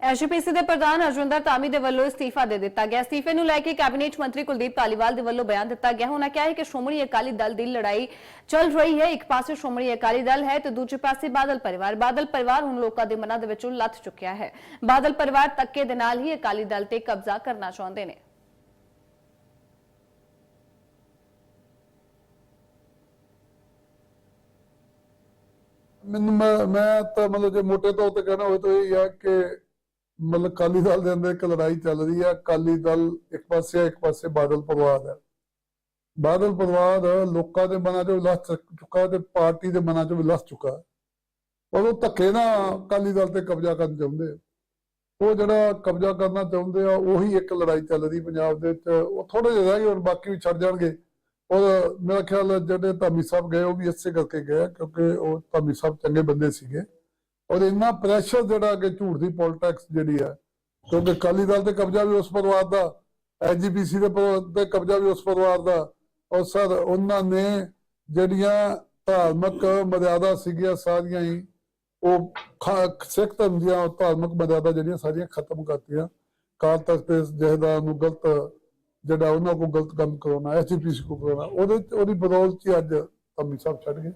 SGPC ਦੇ ਪ੍ਰਧਾਨ ਅਰਜੁੰਦਰ ਧਾਮੀ ਦੇ ਵੱਲੋਂ ਅਸਤੀਫਾ ਦੇ ਦਿੱਤਾ ਗਿਆ। ਅਸਤੀਫੇ ਨੂੰ ਲੈ ਕੇ ਕੈਬਨਿਟ ਮੰਤਰੀ ਕੁਲਦੀਪ ਧਾਲੀਵਾਲ ਦੇ ਵੱਲੋਂ ਬਿਆਨ ਦਿੱਤਾ ਗਿਆ। ਉਹਨਾਂ ਕਿਹਾ ਹੈ ਕਿ ਸ਼੍ਰੋਮਣੀ ਅਕਾਲੀ ਦਲ ਦੀ ਲੜਾਈ ਚੱਲ ਰਹੀ ਹੈ। ਇੱਕ ਪਾਸੇ ਸ਼੍ਰੋਮਣੀ ਅਕਾਲੀ ਦਲ ਹੈ ਤੇ ਦੂਜੇ ਪਾਸੇ ਬਾਦਲ ਪਰਿਵਾਰ। ਬਾਦਲ ਪਰਿਵਾਰ ਹੁਣ ਲੋਕਾਂ ਦੇ ਮਨਾਂ ਦੇ ਵਿੱਚੋਂ ਲੱਥ ਚੁੱਕਿਆ ਹੈ। ਬਾਦਲ ਪਰਿਵਾਰ ਤੱਕੇ ਦੇ ਨਾਲ ਹੀ ਅਕਾਲੀ ਦਲ ਤੇ ਕਬਜ਼ਾ ਕਰਨਾ ਚਾਹੁੰਦੇ ਨੇ। ਮੈਨੂੰ ਮੈਂ ਤਾਂ ਮਤਲਬ ਜੇ ਮੋਟੇ ਤੌਰ ਤੇ ਕਹਿਣਾ ਹੋਵੇ ਤਾਂ ਇਹ ਹੈ ਕਿ ਮਤਲਬ ਅਕਾਲੀ ਦਲ ਦੇ ਅੰਦਰ ਇੱਕ ਲੜਾਈ ਚੱਲ ਰਹੀ ਹੈ ਅਕਾਲੀ ਦਲ ਇੱਕ ਪਾਸੇ ਹੈ, ਇੱਕ ਪਾਸੇ ਬਾਦਲ ਪਰਿਵਾਰ ਹੈ ਬਾਦਲ ਪਰਿਵਾਰ ਲੋਕਾਂ ਦੇ ਮਨਾਂ 'ਚੋਂ ਲਸ ਚੁੱਕਾ ਤੇ ਪਾਰਟੀ ਦੇ ਮਨਾਂ 'ਚੋਂ ਵੀ ਲੱਥ ਚੁੱਕਾ। ਪਰ ਉਹ ਧੱਕੇ ਨਾ ਅਕਾਲੀ ਦਲ ਤੇ ਕਬਜ਼ਾ ਕਰਨ ਚਾਹੁੰਦੇ ਆ। ਉਹ ਜਿਹੜਾ ਕਬਜ਼ਾ ਕਰਨਾ ਚਾਹੁੰਦੇ ਆ ਉਹੀ ਇੱਕ ਲੜਾਈ ਚੱਲ ਰਹੀ ਪੰਜਾਬ ਦੇ ਵਿੱਚ। ਉਹ ਥੋੜੇ ਜਿਹੇ ਰਹਿ ਗਏ ਹੁਣ ਬਾਕੀ ਵੀ ਛੱਡ ਜਾਣਗੇ। ਔਰ ਮੇਰਾ ਖਿਆਲ ਜਿਹੜੇ ਧਾਮੀ ਸਾਹਿਬ ਗਏ ਉਹ ਵੀ ਇਸੇ ਕਰਕੇ ਗਏ ਕਿਉਂਕਿ ਉਹ ਧਾਮੀ ਸਾਹਿਬ ਚੰਗੇ ਬੰਦੇ ਸੀਗੇ। ਔਰ ਇੰਨਾ ਪ੍ਰੈਸ਼ਰ ਜਿਹੜਾ ਕਿ ਝੂਠ ਦੀ ਪੋਲਿਟਿਕਸ ਜਿਹੜੀ ਹੈ, ਕਿਉਂਕਿ ਅਕਾਲੀ ਦਲ ਤੇ ਕਬਜ਼ਾ ਵੀ ਉਸ ਪਰਿਵਾਰ ਦਾ ਐਜੀਪੀਸੀ ਦੇ ਤੇ ਕਬਜ਼ਾ ਵੀ ਉਸ ਪਰਿਵਾਰ ਦਾ। ਔਰ ਸਰ, ਉਹਨਾਂ ਨੇ ਜਿਹੜੀਆਂ ਧਾਰਮਿਕ ਮਰਿਆਦਾ ਸੀਗੀਆਂ ਸਾਰੀਆਂ ਹੀ, ਉਹ ਸਿੱਖ ਧਰਮ ਦੀਆਂ ਧਾਰਮਿਕ ਮਰਿਆਦਾ ਜਿਹੜੀਆਂ ਸਾਰੀਆਂ ਖਤਮ ਕਰਤੀਆਂ। ਕਾਲ ਤਖਤ ਦੇ ਜਹੇਦਾਰ ਨੂੰ ਗਲਤ, ਜਿਹੜਾ ਉਹਨਾਂ ਕੋਲ ਗਲਤ ਕੰਮ ਕਰਾਉਣਾ ਐਸਜੀਪੀਸੀ ਕੋ ਕਰਾਉਣਾ, ਉਹਦੇ, ਉਹਦੀ ਬਦੌਲਤ ਹੀ ਅੱਜ ਧਾਮੀ ਸਾਹਿਬ ਛੱਡ ਗਏ।